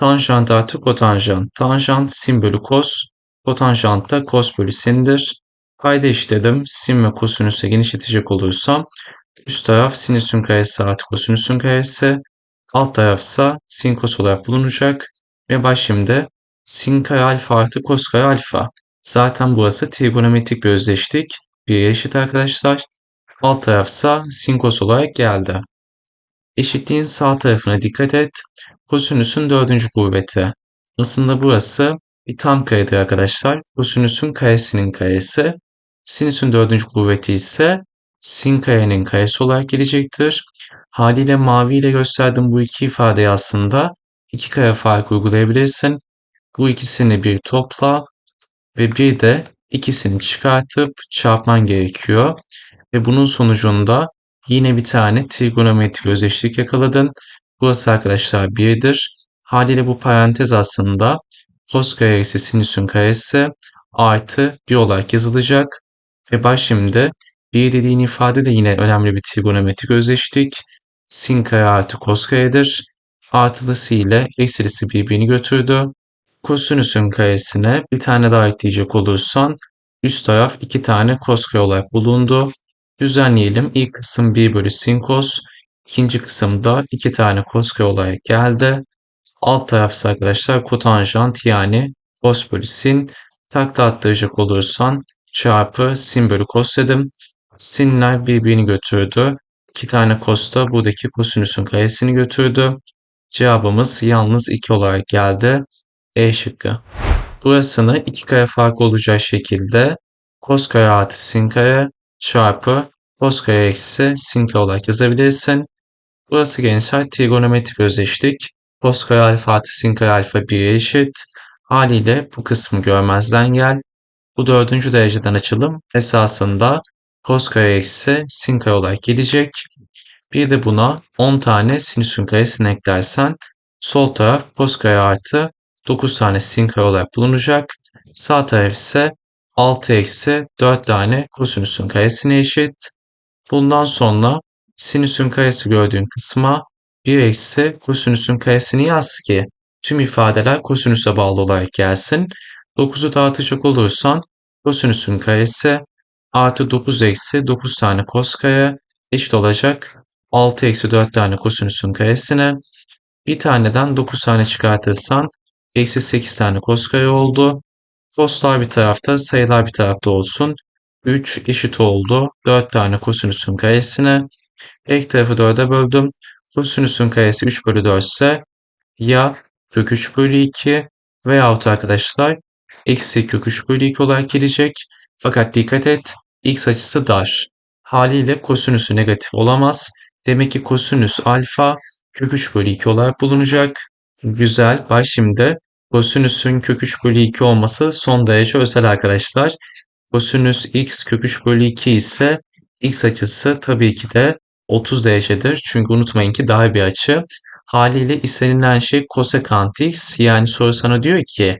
Tanjant artı kotanjant. Tanjant sin bölü kos. Kotanjant da kos bölü sindir. Payda işledim. Sin ve kosinüse genişletecek olursam üst taraf sinüsün karesi artı kosinüsün karesi. Alt tarafsa sin kos olarak bulunacak. Ve başımda sin kare alfa artı kos kare alfa. Zaten burası trigonometrik bir özdeşlik. Bir eşit arkadaşlar. Alt tarafsa sin kos olarak geldi. Eşitliğin sağ tarafına dikkat et. Kosinüsün dördüncü kuvveti. Aslında burası bir tam karedir arkadaşlar. Kosinüsün karesinin karesi. Sinüsün dördüncü kuvveti ise sin karenin karesi olarak gelecektir. Haliyle mavi ile gösterdiğim bu iki ifadeyi aslında iki kare farkı uygulayabilirsin. Bu ikisini bir topla ve bir de ikisini çıkartıp çarpman gerekiyor. Ve bunun sonucunda yine bir tane trigonometrik özdeşlik yakaladın. Burası arkadaşlar 1'dir. Haliyle bu parantez aslında cos karesi sinüsün karesi artı 1 olarak yazılacak. Ve baş şimdi 1 dediğin ifade de yine önemli bir trigonometrik özdeşlik. Sin kare artı cos karedir. Artılısı ile eksilisi birbirini götürdü. Kosinüsün karesine bir tane daha ekleyecek olursan üst taraf iki tane cos kare olarak bulundu. Düzenleyelim. İlk kısım 1 bölü sin cos. İkinci kısımda iki tane cos kare olarak geldi. Alt tarafsa arkadaşlar kotanjant yani cos bölü sin. Attıracak olursan çarpı sin bölü cos dedim. Sinler birbirini götürdü. İki tane cos da buradaki kosinüsün karesini götürdü. Cevabımız yalnız 2 olarak geldi. E şıkkı. Burasını iki kare farkı olacak şekilde cos kare artı sin kare çarpı cos kare eksi sin kare olarak yazabilirsin. Burası gençler trigonometrik özdeşlik. Cos kare alfa artı sin kare alfa 1'e eşit. Haliyle bu kısmı görmezden gel. Bu dördüncü dereceden açılım esasında cos kare eksi sin kare olarak gelecek. Bir de buna 10 tane sinüsün karesini eklersen sol taraf cos kare artı 9 tane sin kare olarak bulunacak. Sağ taraf ise 6 eksi 4 tane kosinüsün karesine eşit. Bundan sonra sinüsün karesi gördüğün kısma 1 eksi kosinüsün karesini yaz ki tüm ifadeler kosinüse bağlı olarak gelsin. 9'u dağıtacak olursan kosinüsün karesi artı 9 eksi 9 tane kos kare eşit olacak 6 eksi 4 tane kosinüsün karesine. Bir taneden 9 tane çıkartırsan eksi 8 tane kos kare oldu. Koslar bir tarafta sayılar bir tarafta olsun. 3 eşit oldu 4 tane kosinüsün karesine. Ek tarafı 4'e böldüm. Kosinüsün karesi 3 bölü 4 ise ya kök 3 bölü 2 veyahut arkadaşlar eksi kök 3 bölü 2 olarak gelecek. Fakat dikkat et x açısı dar. Haliyle kosinüsü negatif olamaz. Demek ki kosinüs alfa kök 3 bölü 2 olarak bulunacak. Güzel. Bak şimdi kosinüsün kök 3 bölü 2 olması son derece özel arkadaşlar. Kosinüs x kök 3 bölü 2 ise x açısı tabii ki de 30 derecedir. Çünkü unutmayın ki daha bir açı. Haliyle istenilen şey kosekant x. Yani soru sana diyor ki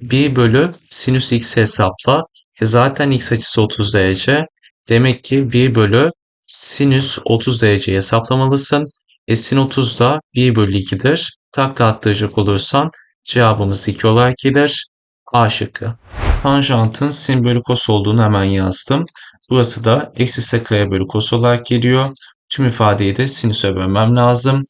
1 bölü sinüs x hesapla. E zaten x açısı 30 derece. Demek ki 1 bölü sinüs 30 derece hesaplamalısın. E sin 30 da 1 bölü 2'dir. Takla attıracak olursan cevabımız 2 olarak gelir. A şıkkı. Tanjantın sin bölü kos olduğunu hemen yazdım. Burası da eksi sek kare bölü kos olarak geliyor. Tüm ifadeyi de sinüse bölmem lazım.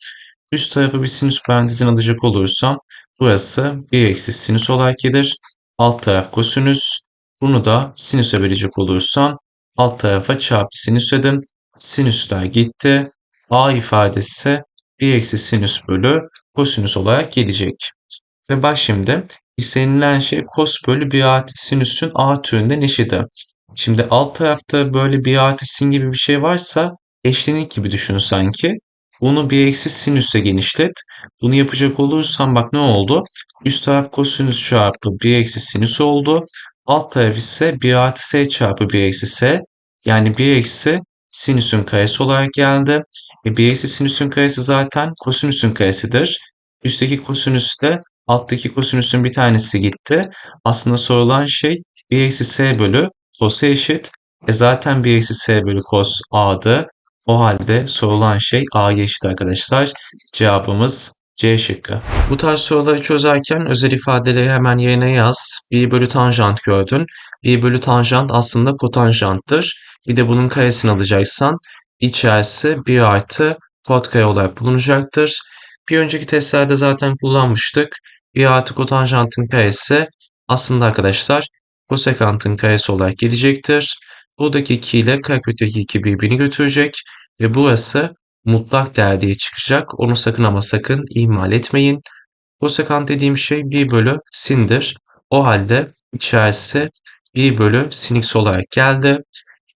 Üst tarafı bir sinüs parantezin alacak olursam burası 1 eksi sinüs olarak gelir. Alt taraf kosinüs. Bunu da sinüse bölecek olursam alt tarafa çarpı sinüs dedim. Sinüsler gitti. A ifadesi 1 eksi sinüs bölü kosinüs olarak gelecek. Ve bak şimdi istenilen şey kos bölü 1 artı sinüsün A türünden eşidi. Şimdi alt tarafta böyle 1 artı sin gibi bir şey varsa eşlenik gibi düşün sanki. Bunu 1 eksi sinüse genişlet. Bunu yapacak olursam bak ne oldu? Üst taraf kosinüs çarpı 1 eksi sinüs oldu. Alt taraf ise 1 artı s çarpı 1 eksi s. Yani 1 eksi sinüsün karesi olarak geldi. E 1 eksi sinüsün karesi zaten kosinüsün karesidir. Üstteki kosinüs de alttaki kosinüsün bir tanesi gitti. Aslında sorulan şey 1 eksi s bölü cos'a eşit. E zaten 1 eksi s bölü cos a'dı. O halde sorulan şey a eşit arkadaşlar. Cevabımız C şıkkı. Bu tarz soruları çözerken özel ifadeleri hemen yerine yaz. 1 bölü tanjant gördün. 1 bölü tanjant aslında kotanjanttır. Bir de bunun karesini alacaksan içerisi 1 artı kot kare olarak bulunacaktır. Bir önceki testlerde zaten kullanmıştık. 1 artı kotanjantın karesi aslında arkadaşlar kosekantın karesi olarak gelecektir. Buradaki 2 ile karekökteki 2 birbirini götürecek ve burası mutlak değer diye çıkacak. Onu sakın ama sakın ihmal etmeyin. Kosekant dediğim şey 1 bölü sindir. O halde içerisi 1 bölü sin x olarak geldi.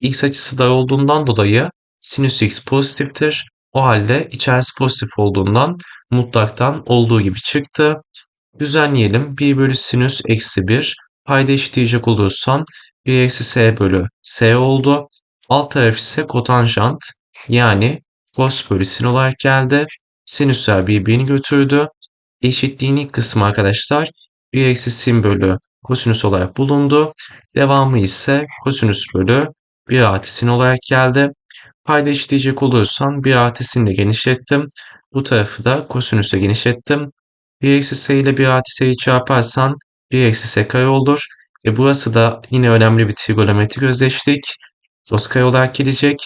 X açısı dar olduğundan dolayı sinüs x pozitiftir. O halde içerisi pozitif olduğundan mutlaktan olduğu gibi çıktı. Düzenleyelim. 1 bölü sinüs eksi 1. Payda eşitleyecek olursan 1 eksi s bölü s oldu. Alt taraf ise kotanjant yani cos bölü sin olarak geldi. Sinüsler birbirini götürdü. Eşitliğin ilk kısmı arkadaşlar 1 eksi sin bölü kosinüs olarak bulundu. Devamı ise kosinüs bölü 1 artı sin olarak geldi. Payda eşitleyecek olursam 1 artı sinle genişlettim. Bu tarafı da kosinüse genişlettim. 1 eksi s ile 1 artı s'yi çarparsan 1 eksi s kare olur. E burası da yine önemli bir trigonometrik özdeşlik. Cos olarak gelecek.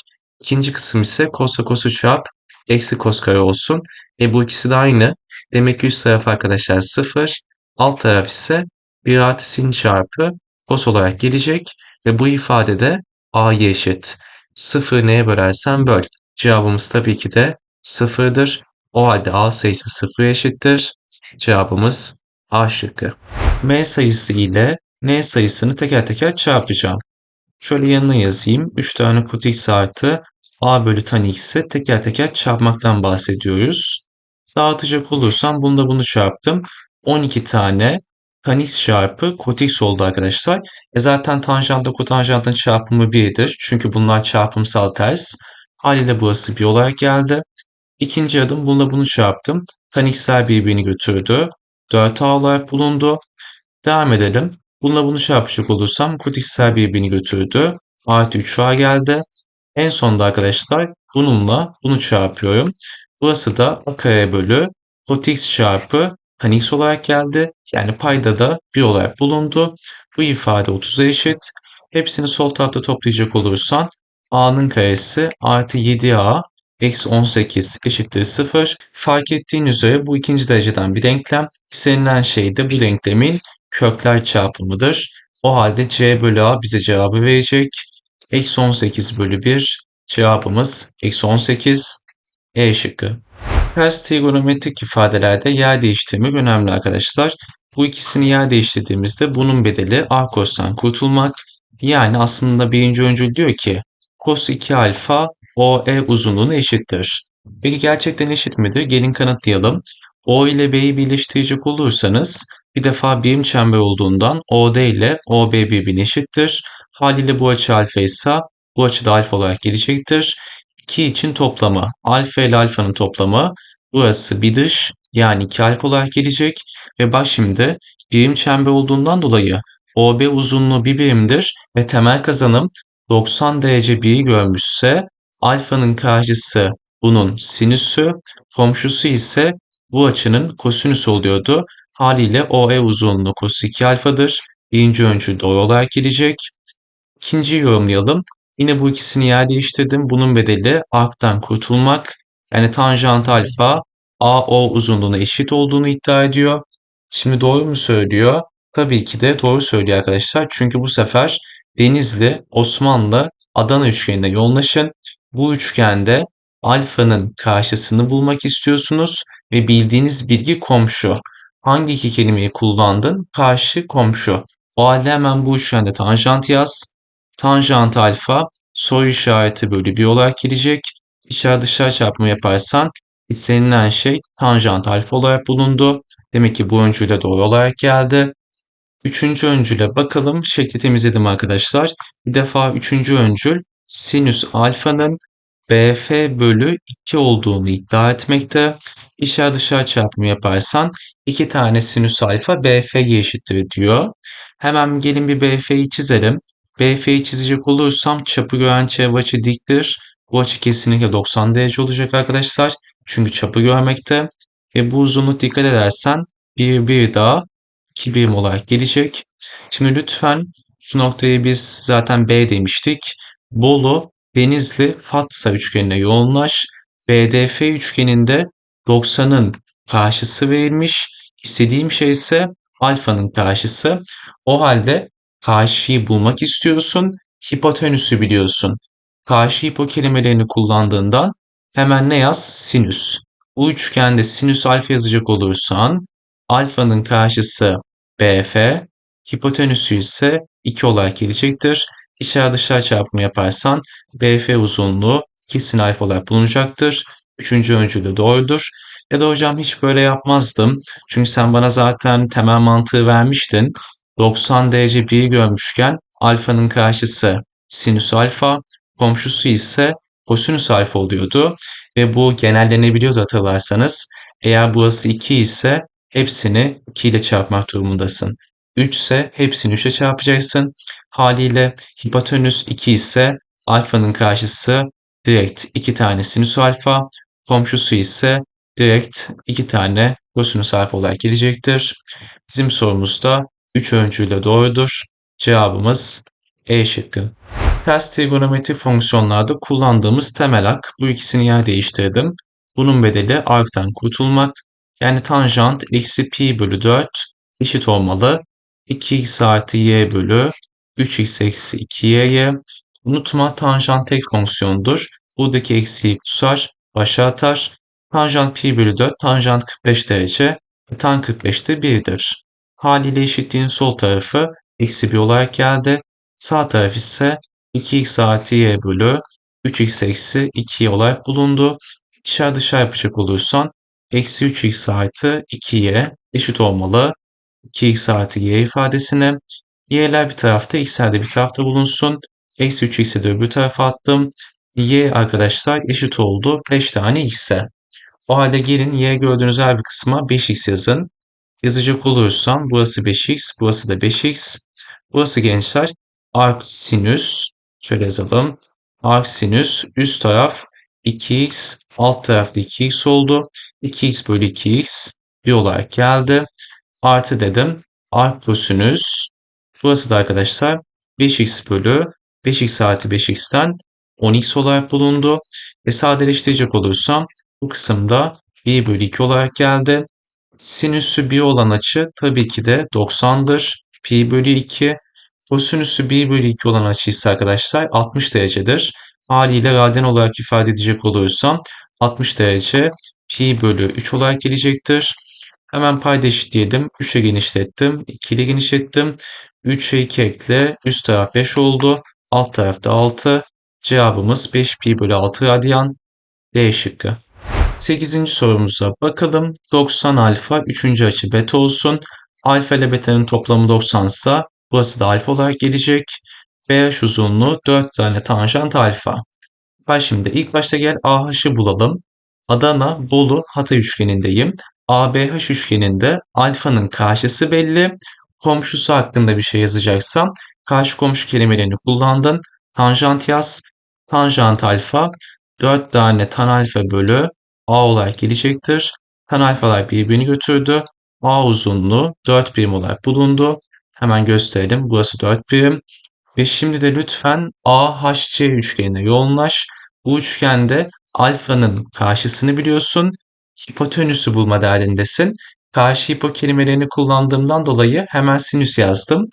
İkinci kısım ise cos'la cos'u çarp. Eksi cos olsun. E bu ikisi de aynı. Demek ki üst taraf arkadaşlar 0. Alt taraf ise 1 artı sin çarpı cos olarak gelecek. Ve bu ifadede a'ya eşit. 0 neye bölersen böl. Cevabımız tabii ki de 0'dır. O halde a sayısı 0 eşittir. Cevabımız A şıkkı. M sayısı ile N sayısını teker teker çarpacağım. Şöyle yanına yazayım. 3 tane kot x artı A bölü tan x'i teker teker çarpmaktan bahsediyoruz. Dağıtacak olursam bunda bunu çarptım. 12 tane tan x çarpı kot x oldu arkadaşlar. E zaten tanjantla kotanjantın çarpımı 1'dir. Çünkü bunlar çarpımsal ters. Haliyle burası 1 olarak geldi. İkinci adım bununla bunu çarptım. Tan x'ler birbirini götürdü. 4a olarak bulundu. Devam edelim. Bununla bunu çarpacak olursam kut x'ler birbirini götürdü. Artı 3a geldi. En sonunda arkadaşlar bununla bunu çarpıyorum. Burası da a kare bölü kot x çarpı tan x olarak geldi. Yani payda da 1 olarak bulundu. Bu ifade 30'a eşit. Hepsini sol tarafta toplayacak olursan a'nın karesi artı 7a eksi 18 eşittir 0. Fark ettiğin üzere bu ikinci dereceden bir denklem. İstenilen şey de bu denklemin kökler çarpımıdır. O halde c bölü a bize cevabı verecek. Eksi 18 bölü 1 cevabımız eksi 18 E şıkkı. Ters trigonometrik ifadelerde yer değiştirmek önemli arkadaşlar. Bu ikisini yer değiştirdiğimizde bunun bedeli a cos'tan kurtulmak. Yani aslında birinci öncül diyor ki cos 2 alfa OE uzunluğuna eşittir. Peki gerçekten eşit midir? Gelin kanıtlayalım. O ile B'yi birleştirecek olursanız bir defa birim çember olduğundan OD ile OB birbirine eşittir. Haliyle bu açı alfa ise bu açı da alfa olarak gelecektir. 2 için toplamı alfa ile alfanın toplamı burası bir dış yani 2 alfa olarak gelecek. Ve bak şimdi birim çember olduğundan dolayı OB uzunluğu bir birimdir ve temel kazanım 90 derece biri görmüşse alfanın karşısı bunun sinüsü, komşusu ise bu açının kosinüsü oluyordu. Haliyle OE uzunluğu cos 2 alfadır. Birinci öncül doğru olarak gelecek. İkinciyi yorumlayalım. Yine bu ikisini yer değiştirdim. Bunun bedeli arctan kurtulmak. Yani tanjant alfa AO uzunluğuna eşit olduğunu iddia ediyor. Şimdi doğru mu söylüyor? Tabii ki de doğru söylüyor arkadaşlar. Çünkü bu sefer Denizli, Osmanlı, Adana üçgenine yoğunlaşın. Bu üçgende alfanın karşısını bulmak istiyorsunuz ve bildiğiniz bilgi komşu. Hangi iki kelimeyi kullandın? Karşı komşu. O halde hemen bu üçgende tanjant yaz. Tanjant alfa soru işareti bölü 1 olarak gelecek. İçer dışarı çarpımı yaparsan istenilen şey tanjant alfa olarak bulundu. Demek ki bu öncüyle doğru olarak geldi. Üçüncü öncüle bakalım. Şekli temizledim arkadaşlar. Bir defa üçüncü öncül sinüs alfanın BF bölü 2 olduğunu iddia etmekte. İçer dışarı çarpımı yaparsan 2 tane sinüs alfa BF'ye eşittir diyor. Hemen gelin bir BF'yi çizelim. BF'yi çizecek olursam çapı gören çevre açı diktir. Bu açı kesinlikle 90 derece olacak arkadaşlar. Çünkü çapı görmekte. Ve bu uzunluk dikkat edersen bir bir daha 2 birim olarak gelecek. Şimdi lütfen şu noktayı biz zaten B demiştik. Bolu, Denizli, Fatsa üçgenine yoğunlaş. BDF üçgeninde 90'ın karşısı verilmiş. İstediğim şey ise alfanın karşısı. O halde karşıyı bulmak istiyorsun. Hipotenüsü biliyorsun. Karşı hipo kelimelerini kullandığından hemen ne yaz? Sinüs. Bu üçgende sinüs alfa yazacak olursan alfanın karşısı BF, hipotenüsü ise 2 olarak gelecektir. İçer dışarı çarpımı yaparsan BF uzunluğu kesin alfa olarak bulunacaktır. Üçüncü öncülü doğrudur. Ya da hocam hiç böyle yapmazdım. Çünkü sen bana zaten temel mantığı vermiştin. 90 derece 1'i görmüşken alfanın karşısı sinüs alfa, komşusu ise kosinüs alfa oluyordu. Ve bu genellenebiliyordu hatırlarsanız. Eğer burası 2 ise hepsini 2 ile çarpmak durumundasın. 3 ise hepsini 3'e çarpacaksın. Haliyle hipotenüs 2 ise alfanın karşısı direkt 2 tane sinüs alfa, komşusu ise direkt 2 tane kosinüs alfa olarak gelecektir. Bizim sorumuzda 3 öncüyle doğrudur. Cevabımız E şıkkı. Ters trigonometrik fonksiyonlarda kullandığımız temel ak. Bu ikisini yer değiştirdim. Bunun bedeli arktan kurtulmak. Yani tanjant eksi pi bölü 4 eşit olmalı. 2x artı y bölü 3x eksi 2y'ye. Unutma tanjant tek fonksiyondur. Buradaki eksiği kusar, başa atar. Tanjant pi bölü 4 tanjant 45 derece. Tan 45 de 1'dir. Haliyle eşitliğin sol tarafı eksi 1 olarak geldi. Sağ taraf ise 2x artı y bölü 3x eksi 2 olarak bulundu. İçer dışarı yapacak olursan eksi 3x artı 2y eşit olmalı. 2x artı y ifadesine. y'ler bir tarafta, x'ler de bir tarafta bulunsun. Eksi 3x'i de öbür tarafa attım. y arkadaşlar eşit oldu 5 tane x'e. O halde gelin y gördüğünüz her bir kısma 5x yazın. Yazacak olursam burası 5x, burası da 5x. Burası gençler arc sinüs. Şöyle yazalım. Arc sinüs üst taraf 2x, alt tarafta 2x oldu. 2x bölü 2x bir olarak geldi. Artı dedim. Arc kosinüs. Burası da arkadaşlar 5x bölü 5x artı 5x'ten 10x olarak bulundu. Ve sadeleştirecek olursam bu kısımda 1 bölü 2 olarak geldi. Sinüsü 1 olan açı tabii ki de 90'dır. Pi bölü 2. Kosinüsü 1 bölü 2 olan açı ise arkadaşlar 60 derecedir. Haliyle raden olarak ifade edecek olursam 60 derece pi bölü 3 olarak gelecektir. Hemen payda eşitleyelim. 3'e genişlettim. 2 ile genişlettim. 3'e 2 ekle. Üst taraf 5 oldu. Alt tarafta 6. Cevabımız 5 pi bölü 6 radyan. D şıkkı. 8. sorumuza bakalım. 90 alfa 3. açı beta olsun. Alfa ile beta'nın toplamı 90 ise burası da alfa olarak gelecek. BH uzunluğu 4 tane tanjant alfa. Ben şimdi ilk başta gel AH'ı bulalım. Adana, Bolu, Hatay üçgenindeyim. ABH üçgeninde alfanın karşısı belli. Komşusu hakkında bir şey yazacaksam karşı komşu kelimelerini kullandın. Tanjant yaz. Tanjant alfa 4 tane tan alfa bölü A olarak gelecektir. Tan alfalar birbirini götürdü. A uzunluğu 4 birim olarak bulundu. Hemen gösterelim. Burası 4 birim. Ve şimdi de lütfen AHC üçgenine yoğunlaş. Bu üçgende alfanın karşısını biliyorsun. Hipotenüsü bulma derdindesin. Karşı hipo kelimelerini kullandığımdan dolayı hemen sinüs yazdım.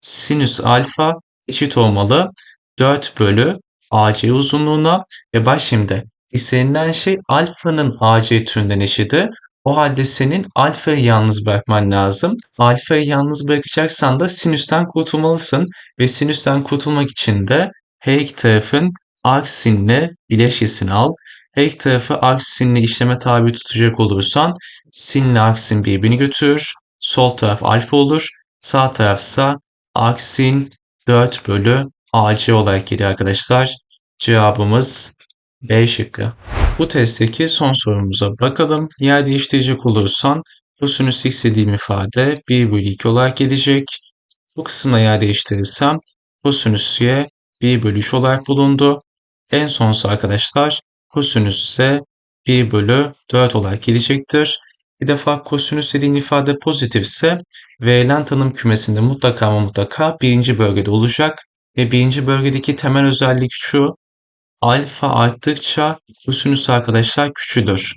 Sinüs alfa eşit olmalı 4 bölü AC uzunluğuna ve bak şimdi istenilen şey alfanın AC türünden eşidi. O halde senin alfayı yalnız bırakman lazım. Alfayı yalnız bırakacaksan da sinüsten kurtulmalısın. Ve sinüsten kurtulmak için de her iki tarafın aksinle bileşkesini al. Her tarafı aksinle işleme tabi tutacak olursan sinle aksin birbirini götürür. Sol taraf alfa olur. Sağ tarafsa aksin 4 bölü AC olarak geliyor arkadaşlar. Cevabımız B şıkkı. Bu testteki son sorumuza bakalım. Yer değiştirecek olursan kosinüs x dediğim ifade 1 bölü 2 olarak gelecek. Bu kısımda yer değiştirirsem kosinüs y 1 bölü 3 olarak bulundu. En sonsa arkadaşlar kosinüs ise 1 bölü 4 olarak gelecektir. Bir defa kosinüs dediğin ifade pozitifse verilen tanım kümesinde mutlaka ama mutlaka birinci bölgede olacak. Ve birinci bölgedeki temel özellik şu. Alfa arttıkça kosinüs arkadaşlar küçülür.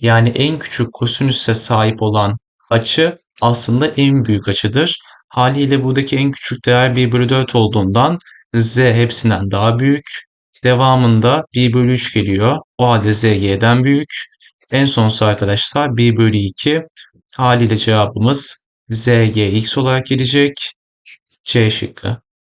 Yani en küçük kosinüse sahip olan açı aslında en büyük açıdır. Haliyle buradaki en küçük değer 1 bölü 4 olduğundan z hepsinden daha büyük. Devamında 1 bölü 3 geliyor. O halde z y'den büyük. En sonsu arkadaşlar 1 bölü 2. Haliyle cevabımız z, y, x olarak gelecek. C şıkkı.